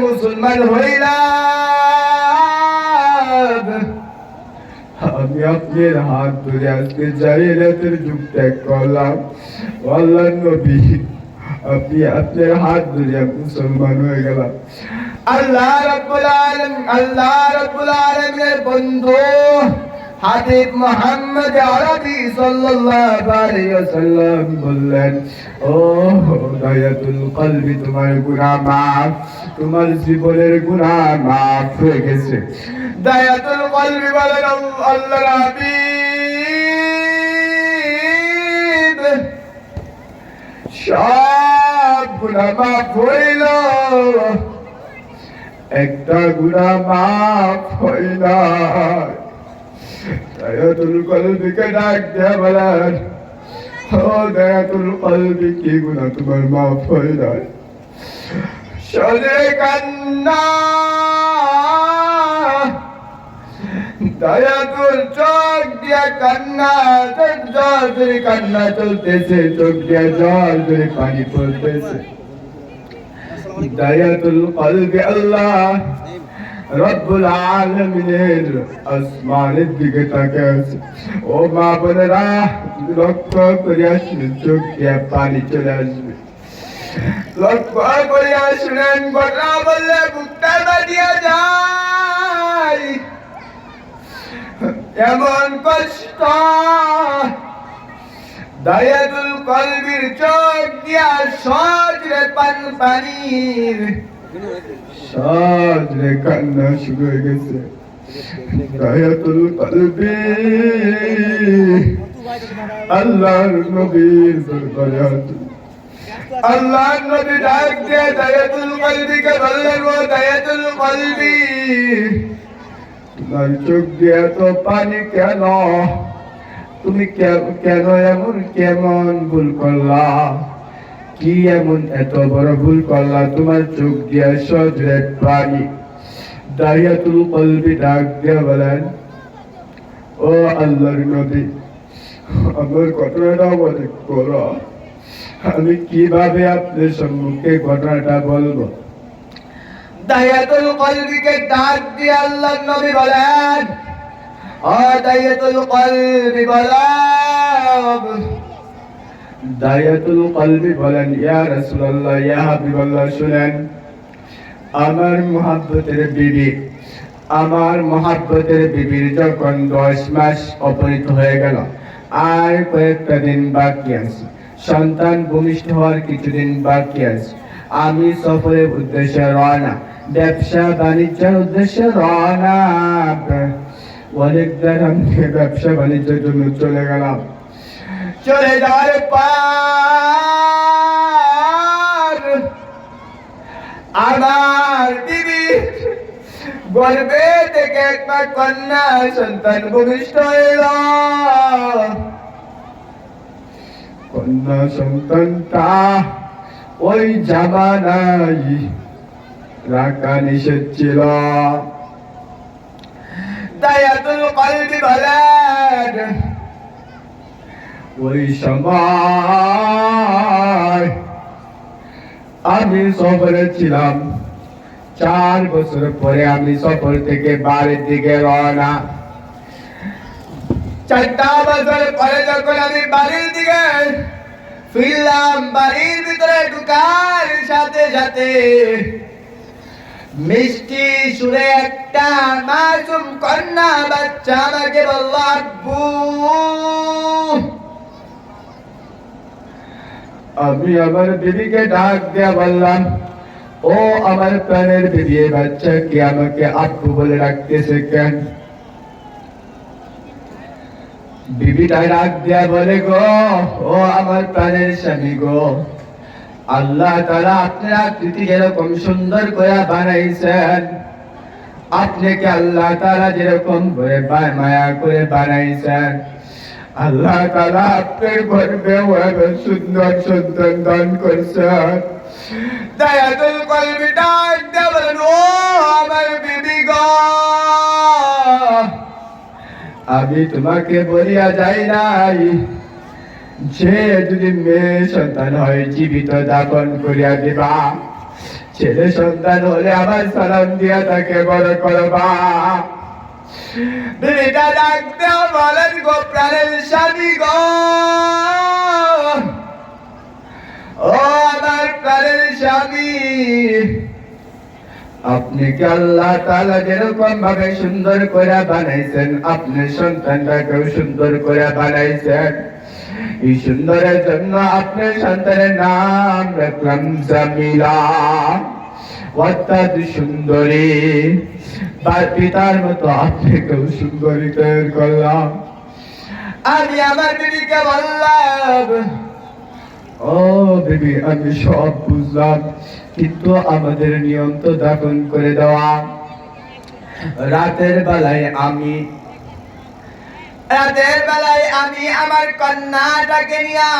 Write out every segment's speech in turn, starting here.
মুসলমান হইলাম। আমি আপনার হাত ধরে আজকে জাহিরাতের যুগ ত্যাগ করলাম। আল্লাহ নবী, আপনি আপনার হাত ধরে মুসলমান হয়ে গেলাম। আল্লাহ রাব্বুল আলামিন, আল্লাহ রাব্বুল আলামিনের বন্ধু, হাবিব মোহাম্মদ আরবি সাল্লাল্লাহু আলাইহি ওয়াসাল্লাম বললেন ও দয়াতুল কলবি তোমার গুনাহ মাফ। তোমার জীবনের গুনাহ মাফ হয়ে গেছে। দয়াতুল হাবিব। সব গুনাহ মাফ হইল। একটা গুনাহ মাফ হইল। দয়াতুল কলবিকে ডাক দেয়া বলেন, ও দয়াতুল কলবি, কি গুনাহ তোমার মাফ হইল? সদে কান্না দিয়া কান্না, চোখ জল ধরে কান্না চলতেছে, চোখ দিয়া জল ধরে পানি পড়তেছে। দয়াতুল দিকে তাকে ও মা বোনেরা, লক্ষ্য করে আসলে চোখ দিয়ে পানি চলে আসবে। লক্ষ্য করে আসলেন ঘটনা বললে বুকটা বাড়িয়ে যায়। এমন কষ্ট। দয়াতুল কলবির চোখ দিয়া সজরে পান পানির। সজরে কান্না শুরু হয়ে গেছে। দয়াতুল কলবি। আল্লাহর নবীর দরবারে আল্লাহ নবী ডাক দিয়ে দয়াতুল কলবিকে বললেন, ও দয়াতুল কলবি তোমার চোখ দিয়ে তো পানি কেন? তুমি কেন এমন কেমন ভুল করলা? কি এমন এত বড় ভুল করলা? তোমার চোখ দিয়ে সজরে পানি। দাহিয়াতুল কলবি ডাক দিয়ে বলেন, ও আল্লাহর নবী, আমার ঘটনাটা বলে করো আমি কীভাবে আপনার সম্মুখে ঘটনাটা বলব? দাহিয়াতুল কলবিকে ডাক দিয়ে আল্লাহর নবী বলেন ও দাহিয়াতুল কলবি বলেন দায়াতুল কলবি বলেন ইয়া রাসূলুল্লাহ ইয়া হাবিবাল্লাহ শুনেন আমার মহাব্বতের বিবি আমার মহাব্বতের বিবির যখন দশ মাস অপরিত হয়ে গেল আর কয়েকটা দিন বাকি আছে। সন্তান ভূমিষ্ঠ হওয়ার কিছুদিন বাকি আছে। আমি সফরের উদ্দেশ্যে রওনা। ব্যবসা বাণিজ্যের উদ্দেশ্যে রওনা। অনেক আমি ব্যবসা বাণিজ্যের জন্য চলে গেলাম। চলে যাওয়ার পার আমার দিদি গর্বে থেকে একটা কন্যা সন্তান ভূমিষ্ঠ হইল ওই জামানাই রাখা নিষেধ ছিল। বলেন, ওই সময় আমি সফরে ছিলাম। চার বছর পরে আমি সফর থেকে বাড়ির দিকে রওনা চারটা বছর পরে যখন আমি বাড়ির দিকে ফিরলাম, বাড়ির ভিতরে ঢুকার সাথে সাথে মিষ্টি সুরে একটা মাসুম কন্যা বাচ্চা আমাকে বলল, আব্বু, আমি আমার বিবিকে ডাক দিয়া বললাম, ও আমার প্রাণের বিবি বাচ্চা কি আমাকে আব্বু বলে ডাকতেছে কেন? বিবিটা ডাক দিয়া বলে গো, ও আমার প্রাণের স্বামী গো। আল্লাহ তারা আপনার আকৃতি যেরকম সুন্দর করে বানাইছেন, আপনাকে আল্লাহ তারা যেরকম করে মায়া করে বানাইছেন, আল্লাহ তারা আপনার গর্বে ওভাবে সুন্দর দান করছেন। দয়াতুল কলবি আমি তোমাকে বলিয়া যাই নাই। যে যদি মেয়ে সন্তান হয়, জীবিত দাপন করিয়া দিবা। ছেলে সন্তান হলে আবার সালাম দিয়া তাকে বড় করবা। বিবিটা ডাকতে বলেন গো প্রাণের স্বামী গো। ও আমার প্রাণের স্বামী। আপনি কি আল্লাহ তাআলা যেরকম ভাবে সুন্দর করে বানাইছেন, আপনার সন্তানটাকেও সুন্দর করে বানাইছেন। এই সুন্দরের জন্য আপনার সন্তানের নাম রাখলাম জামিলা। অর্থাৎ সুন্দরী। তার পিতার মতো আপনাকেও সুন্দরী তৈরি করলাম। আমি আমার বিবিকে বললাম, ও বেবি, আমি সব বুঝলাম। কিন্তু আমাদের নিয়ম তো দাফন করে দেওয়া। রাতের বেলায় আমি, রাতের বেলায় আমি আমার কন্যাটাকে নিয়া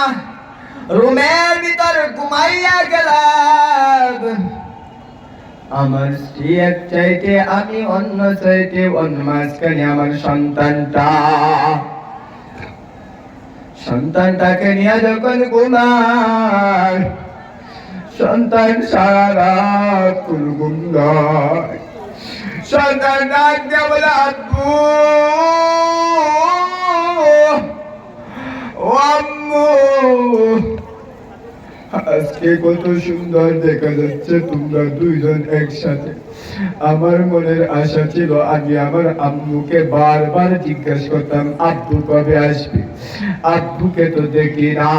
রুমের ভিতর ঘুমাইয়া গেলাম। আমার স্ত্রী এক চাইতে, আমি অন্য চাইতে, অন্য মাঝখানে আমার সন্তানটা। সন্তানটাকে নিয়ে যখন ঘুমায় সন্তান সারা নয় সন্তান ডাক দিয়ে বলে, আব্বু আম্মু, আজকে কত সুন্দর দেখা যাচ্ছে তোমরা দুইজন একসাথে। আমার মনের আশা ছিল আমি আমার আম্মুকে বারবার জিজ্ঞাসা করতাম, আব্বু কবে আসবে? আব্বুকে তো দেখি না।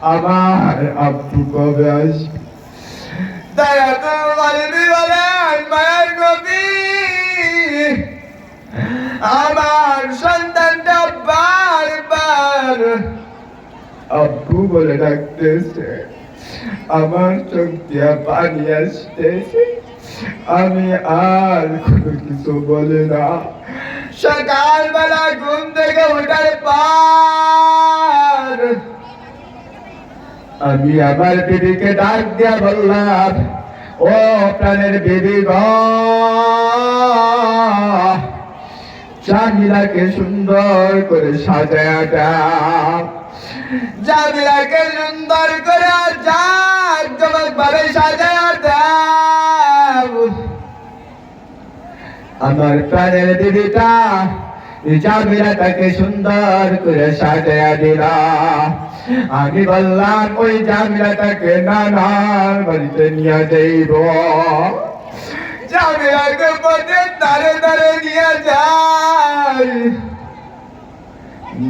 আমার আব্বু কবে আসবে? আমার সন্তানটা বারবার আব্বু বলে ডাকতেছে। আমার চোখ দিয়া পানি আসতেছে। আমি আর কোনো কিছু বলে না। সকালবেলা ঘুম থেকে ওঠার পর আমি আমার বিবিকে ডাক দিয়া বললাম, ও প্রাণের বিবি গ। সুন্দর করে সাজায়া দাও জামিলাকে সুন্দর করে জাগজমক ভাবে সাজায়া আমার প্রাণের দিদিটা, জামিলাটাকে সুন্দর করে সাজায়া দিলা। আমি বললাম, ওই জামিলাটাকে নানার বাড়িতে নিয়ে যাইব। তারে তারে নিয়ে যাই।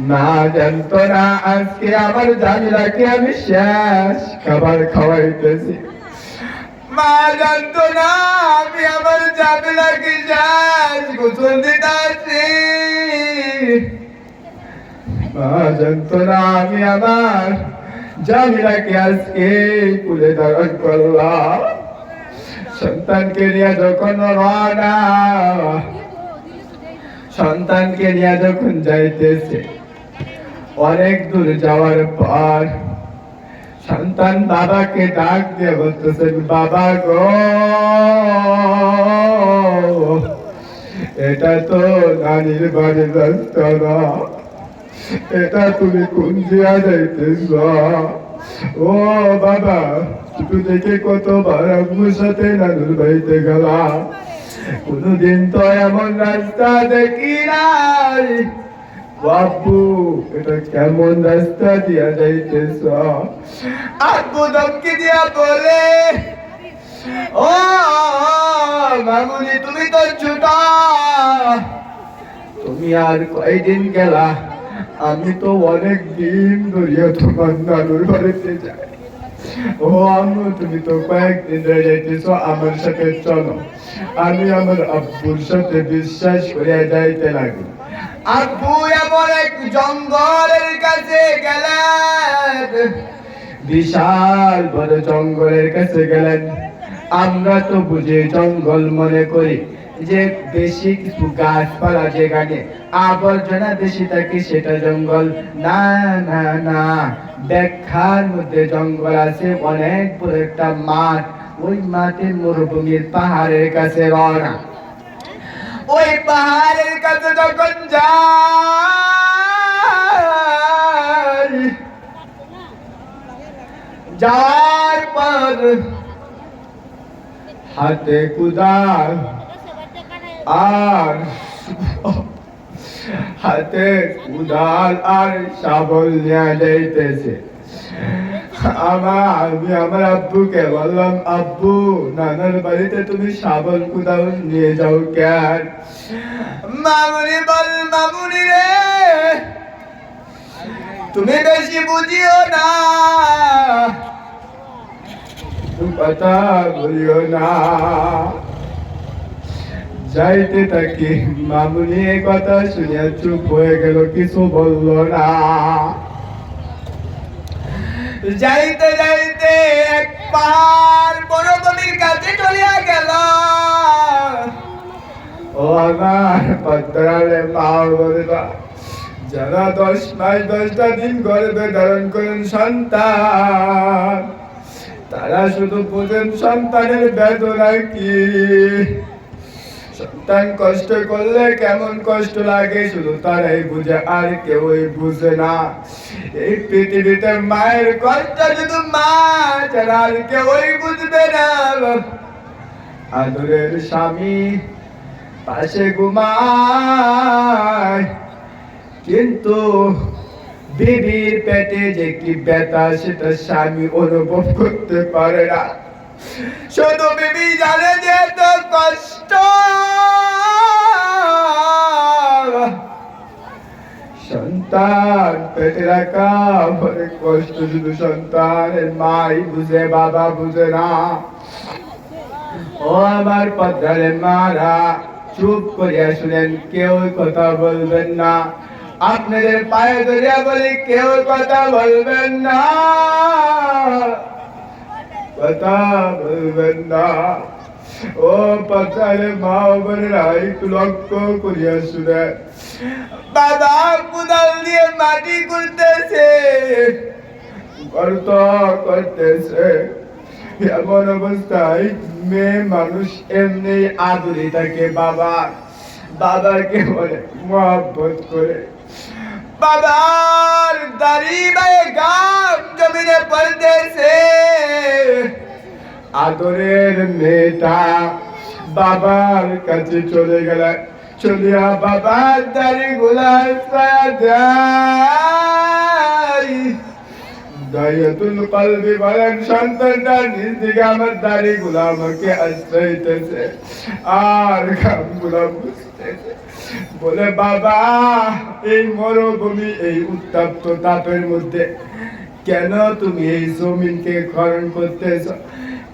না জানতো না, আজকে আমার জামিলাকে আমি শেষ খাবার খাওয়াইতেছি। মা জানতো না, আমি আমার জামিলাকে শেষ গোসল দিতেছি। না আমি আমার জামিলাকে আজকে কুলে ধারণ করলাম সন্তানকে নিয়ে যখন রওনা, সন্তানকে নিয়ে যখন যাইতেছে, অনেক দূর যাওয়ার পর সন্তান বাবাকে ডাক দিয়ে বলতেছেন, বাবা গো, এটা তো নানির বাড়ির রাস্তা না। এটা তুমি কোন দিয়া যাইতেছ? ও বাবা ছোট থেকে কতবার আম্মুর সাথে নানুর বাড়িতে গেলাম কোনদিন তো এমন রাস্তা দেখি নাই। বাবু এটা কেমন রাস্তা দিয়া যাইতেছ? আব্বু ধমকি দিয়া বলে, ও, মামুনি, তুমি তো ছোট। তুমি আর কয়দিন গেলা? আমি তো অনেক দিন ধরিয়া তোমার নানুর বাড়িতে যাই। ও আম্মু, তুমি তো কয়েকদিন রয়ে যাইতেছো আমার সাথে, চলো। আমি আমার আব্বুর সাথে বিশ্বাস করে যাইতে লাগি। আব্বু, এমন এক জঙ্গলের কাছে গেলেন। বিশাল বড় জঙ্গলের কাছে গেলেন। আমরা তো বুঝে জঙ্গল মনে করি। যে বেশি কিছু গাছপালা যেখানে আবর্জনা বেশি থাকে সেটা জঙ্গল। না না না, ব্যাখ্যার মধ্যে জঙ্গল আছে, অনেক বড় একটা মাঠ। ওই মাঠে মরুভূমির পাহাড়ের কাছে রওনা। ওই পাহাড়ের কাছে যখন যাই, যাওয়ার পর হাতে কুদাল আর হাতে কুদাল আর শাবল নিয়ে যাইতেছে। আমার আমি আমার আব্বুকে বললাম, আব্বু, নানার বাড়িতে তুমি শাবল কুদাল নিয়ে যাও কেন? মামুনি বল, মামুনি রে। তুমি বেশি বুঝিও না। কথা বলিও না। যাইতে থাকি। মামুনি এ কথা শুনিয়া চুপ হয়ে গেল কিছু বলল না। যাইতে যাইতে এক পাহাড় বনভূমির কাছে চলিয়া গেল। ও আমার পত্রালে মা বলিবা যারা দশ মাস দশটা দিন গর্ভে ধারণ করেন সন্তান তারা শুধু বোঝেন সন্তানের বেদনা কি? সন্তান কষ্ট করলে কেমন কষ্ট লাগে শুধু তারাই বুঝে, আর কেউই বুঝে না। এই পৃথিবীতে মায়ের কষ্ট শুধু মা ছাড়া আর কেউই বুঝবে না। আদরের স্বামী পাশে ঘুমায়, কিন্তু বিবির পেটে যে কি ব্যথা, সেটা স্বামী অনুভব করতে পারে না। শুধু বিবি জানে পেটে রাখা অনেক কষ্ট শুধু সন্তানের মাই বুঝে বাবা বুঝে না ও আমার পদ্মারে মারা চুপ করিয়া শুনেন কেউ কথা বলবেন না আপনাদের পায়ে ধরিয়া বলি কেউ কথা বলবেন না কথা বলবেন না ও পাতারে মা বোনেরা একটু লক্ষ্য করিয়া শুনে বাবা কুদাল দিয়ে মাটি করতেছে গর্ত করতেছে। এমন অবস্থায় মেয়ে মানুষ এমনি আদরে থাকে বাবা বাবাকে বলে, মহব্বত করে। বাবার দাড়ি বায়ে গাম জমিনে পড়তেছে। আদরের মেয়েটা বাবার কাছে চলে গেল চলিয়া বাবার দাড়ি গুলা দয়াতুল কলবি বলেন, সন্তানটা নিজ দিকে আমার দাড়ি গুলা আমাকে আশ্রয়তেছে, আর কামগুলা বুঝতেছে। বলে, বাবা, এই মরুভূমি, এই উত্তপ্ত তাপের মধ্যে কেন তুমি এই জমিনকে খনন করতেছ?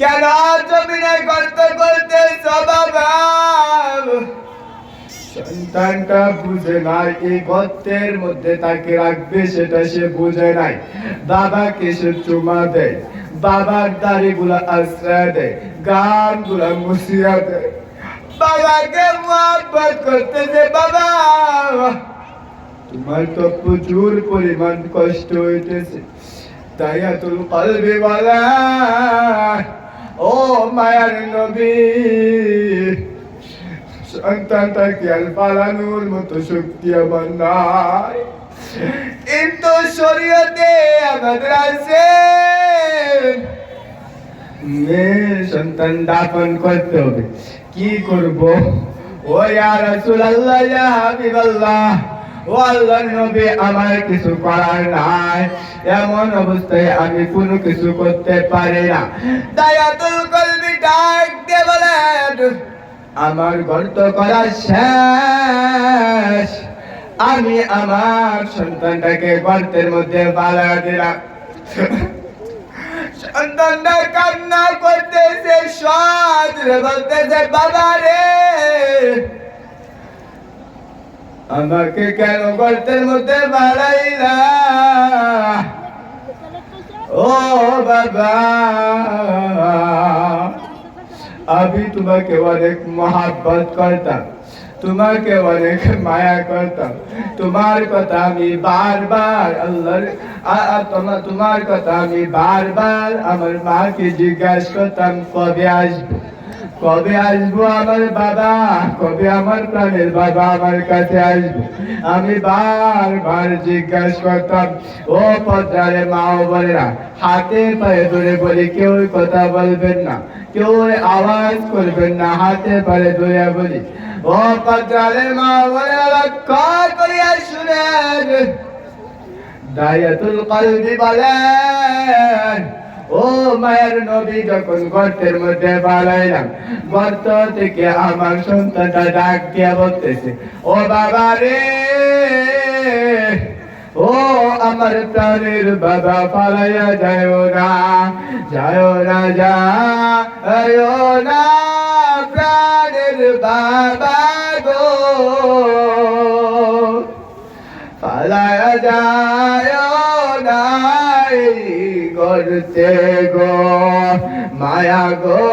কেন জমিনে গর্ত করতেছ, বাবা? সন্তানটা বুঝে নাই, এই গর্তের মধ্যে তাকে রাখবে, সেটা সে বুঝে নাই। বাবাকে সে চুমা দেয়, বাবার দাড়ি গুলা আশ্রয় দেয় গানগুলা মুসিয়া দেয়। বাবাকে মহব্বত করতেছে, বাবা! তোমার তো প্রচুর পরিমাণ কষ্ট হইতেছে, তাই তাইয়াতুল কলবি বলা। ও মায়ার নবী! পালানোর মতো শক্তি আমার নাই কিন্তু শরীয়তে আমাদের আছে সন্তান দাফন করতে হবে কি করব ও ইয়া রাসূলুল্লাহ ইয়া হাবিবাল্লাহ ও আল্লাহর নবী আমার কিছু করার নাই এমন অবস্থায় আমি কোনো কিছু করতে পারি না দায়াতুল কলবি ডাক দিয়ে বলেন আমার গর্ত করা শেষ। আমি আমার সন্তানটাকে গর্তের মধ্যে বালা দিলাম। সন্তানটা কান্না করতেছে, সৎ বলতেছে, বাবা রে, আমাকে কেন গর্তের মধ্যে বাড়াইলা ও বাবা। আমি তোমাকে অনেক মহাব্বত করতাম তোমাকে অনেক মায়া করতাম তোমার কথা আমি বারবার আল্লাহর তোমার কথা আমি বারবার আমার মাকে জিজ্ঞাসা করতাম কবে আসব কবে আসব আমার বাবা? কবে আমার প্রাণের বাবা আমার কাছে আসব? আমি বার বারবার জিজ্ঞাসা করতাম, ও পদ্মারে মা ও বোনেরা, হাতে পায়ে ধরে বলি কেউ কথা বলবেন না, কেউ আওয়াজ করবেন না, হাতে পায়ে ধরে বলি, ও পদ্মারে মা ও বোনেরা করিয়া শুনেন দায়াতুল কলবি বলেন ও মায়ের নবী যখন গর্তের মধ্যে বাড়াইলাম গর্ত থেকে আমার সন্তানটা ডাক দিয়া বলতেছে, ও বাবা রে, ও আমার প্রাণের বাবা পালাইয়া যায় না যায় না যায় না, প্রাণের বাবা করতে গো, মায়া গো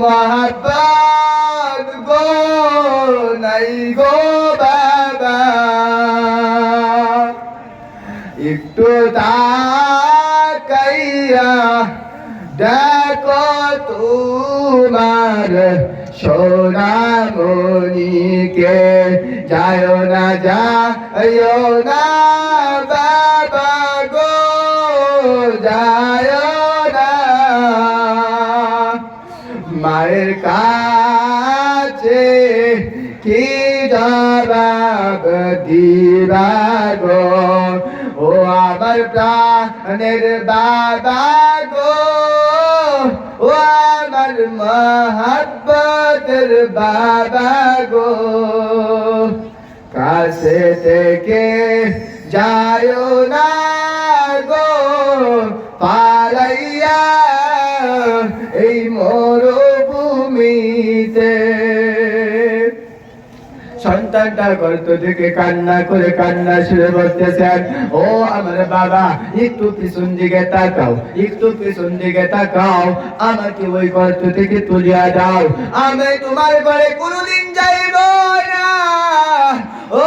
মহাপাত গো, নাই গো বাবা। একটু তাকাইয়া দেখো তোমার সোনামণিকে, যায় না যায় না। মায়ের কাছে কি জবাব দিবা গো? ও আমার প্রাণের বাবা গো, ও আমার মহাব্বতের বাবা গো। কাছে থেকে যায় না গো, পালাইয়া এই মরুভূমিতে সন্তানটা গর্ত থেকে কান্না করে কান্না শুরু করতেছেন ও আমার বাবা, একটু পিছন দিকে তাকাও, একটু পিছন দিকে তাকাও, আমাকে ওই গর্ত থেকে তুলিয়া দাও, আমি তোমার ঘরে কোনোদিন যাইব না। ও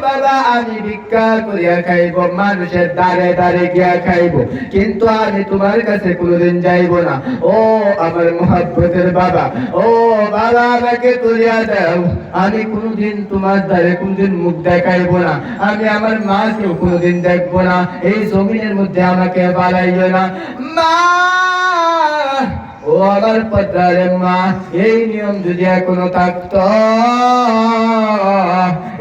বাবা, আমি ভিক্ষা করিয়া খাইব, মানুষের দ্বারে দ্বারে গিয়া খাইব। কিন্তু আমি তোমার কাছে কোনোদিন যাইব না। ও আমার মহাব্বতের বাবা, ও বাবা, আমাকে তুলিয়া দাও। আমি কোনোদিন তোমার দ্বারে কোনোদিন মুখ দেখাইব না। আমি আমার মাকেও কোনোদিন দেখব না। এই জমিনের মধ্যে আমাকে বাড়াইও না। মা! ও আমার পদ্মারে মা এই নিয়ম যদি এখনও থাকত,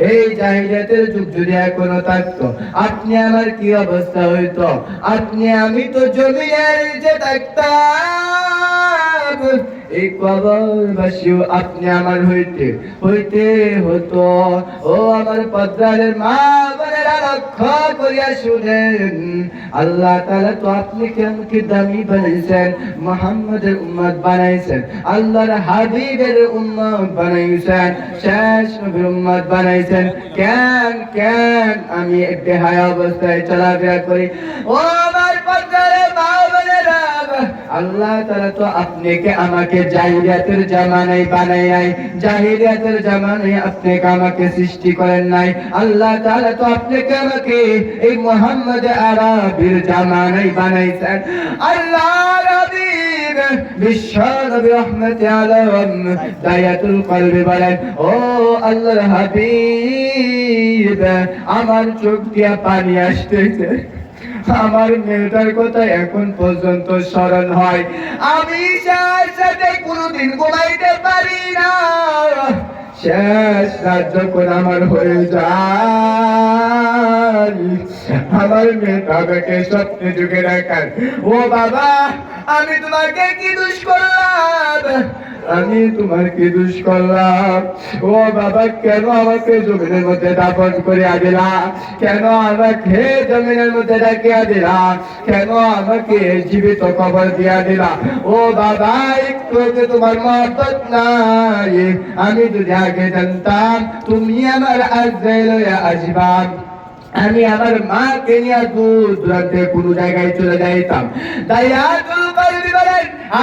এই জাহিলিয়াতের যুগ যদি এখনও থাকতো, আপনি আমার কি অবস্থা হইতো? আপনি আমি তো জমি যে থাকতাম এই কবরবাসীও আপনি আমার হইতে হইতে হতো। ও আমার পদ্মারের মা বোনেরা লক্ষ্য করিয়া শুনেন, আল্লাহ তাআলা তো আপনি আমাকে দামি বানাইছেন, মোহাম্মদের উম্মত বানাইছেন, আল্লাহর হাবিবের উম্মত বানাইছেন, শেষ নবীর উম্মত বানাইছেন। কেন কেন আমি একটি হায় অবস্থায় চলাফেরা করি? ও আমার পদ্মারের মা আল্লাহ তাআলা তো আপনাকে আমাকে জাহিলিয়াতের জামানায় বানাই নাই জাহিলিয়াতের জামানায় আমাকে সৃষ্টি করেন নাই। আল্লাহ তাআলা তো আপনাকে আমাকে এই মোহাম্মদ আরবির জামানায় বানাইছেন। আল্লাহ আমার চোখ দিয়া পানি আসতেছে। আমার মেয়েটার কথা এখন পর্যন্ত স্মরণ হয়। আমি যার সাথে পারি না। শেষ রাত যখন আমার হয়ে যায়, আমার মেয়েটা আমাকে স্বপ্নে যুগে রাখার ও বাবা, আমি তোমাকে কি দুষ করলাম? আমি তোমার কি দুষ করলাম? ও বাবা, কেন আমাকে জমিনের মধ্যে দাপন করে দিলা কেন আমাকে জমিনের মধ্যে ডাকিয়া দিলা কেন আমাকে জীবিত কবর দিয়া দিলা ও বাবা, একটু তোমার মহব্বত নাই। আমি যদি আগে জানতাম, তুমি আমার আজ লইয়া আসবা। আমি আমার মাকে নিয়ে দূর দূরান্তে কোনো জায়গায় চলে যাইতাম। তাই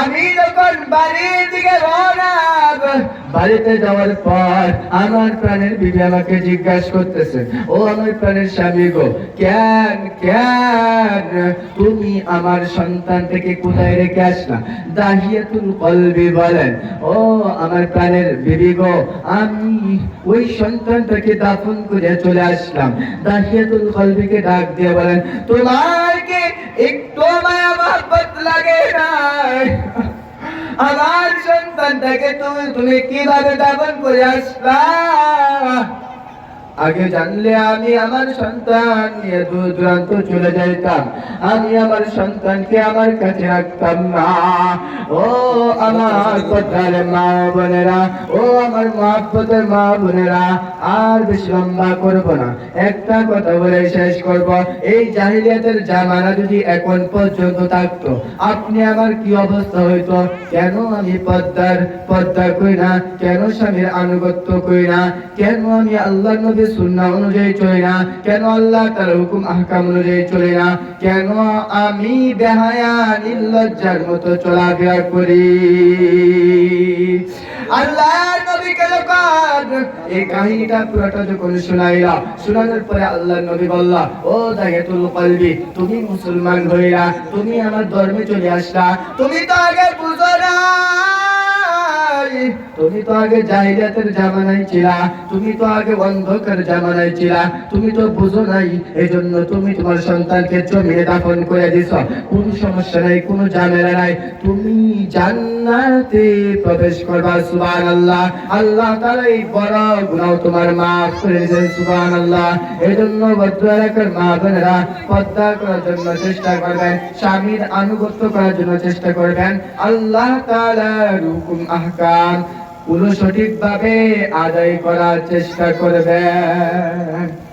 আমি যখন বাড়ির দিকে রওনা বাড়িতে যাওয়ার পর আমার প্রাণের বিবি আমাকে জিজ্ঞাসা করতেছে, ও আমার প্রাণের স্বামী গো, কেন কেন তুমি আমার সন্তান থেকে কোথায় রেখে আসলা? দাহিয়াতুল কলবি বলেন, ও আমার প্রাণের বিবি গো, আমি ওই সন্তানটাকে দাফন করে চলে আসলাম। দাহিয়াতুল কলবিকে ডাক দিয়ে বলেন তোমার কি একটু মায়া মহব্বত লাগে না আমার সন্তানটাকে তুমি তুমি কীভাবে দাবন করে আসলা আগে জানলে আমি আমার সন্তান নিয়ে দূর দূরান্ত চলে যাইতাম। আমি আমার সন্তানকে আমার কাছে রাখতাম না। ও আমার কথার মা বোনেরা, ও আমার মহাপতের মা বোনেরা, আর বেশি লম্বা করব না। একটা কথা বলে শেষ করব, এই জাহিলিয়াতের জামানা যদি এখন পর্যন্ত থাকতো, আপনি আমার কি অবস্থা হইতো? কেন আমি পদ্মার, পদ্মা কই না কেন স্বামীর আনুগত্য কই না কেন আমি আল্লাহ নবীর সুন্নাহ অনুযায়ী চলি না। কেন আল্লাহ তার হুকুম, আহকাম অনুযায়ী চলি না? কেন আমি বেহায়া নির্লজ্জার মতো চলাফেরা করি? আল্লাহর তুমি মুসলমান হইলা তুমি আমার ধর্মে চলে আসলা। তুমি তো আগে বুঝো না তুমি তো আগে জাহিলিয়াতের জামানায় ছিলা, তুমি তো আগে অন্ধকার জামানায় ছিলা, তুমি তো বুঝো নাই এই জন্য তুমি তোমার সন্তানকে জমিয়ে দাফন করে দিছ। কোন সমস্যা নাই, কোনো ঝামেলা নাই। তুমি জান্নাতে প্রবেশ করবা, সুবহানাল্লাহ। আল্লাহ এই বড় তোমার করে দিয়েছেন সুবহানাল্লাহ। এই জন্য মা বোনেরা পর্দা করার জন্য চেষ্টা করবেন, স্বামীর আনুগত্য করার জন্য চেষ্টা করবেন। আল্লাহ তাআলার পুরো সঠিকভাবে আদায় করার চেষ্টা করবেন।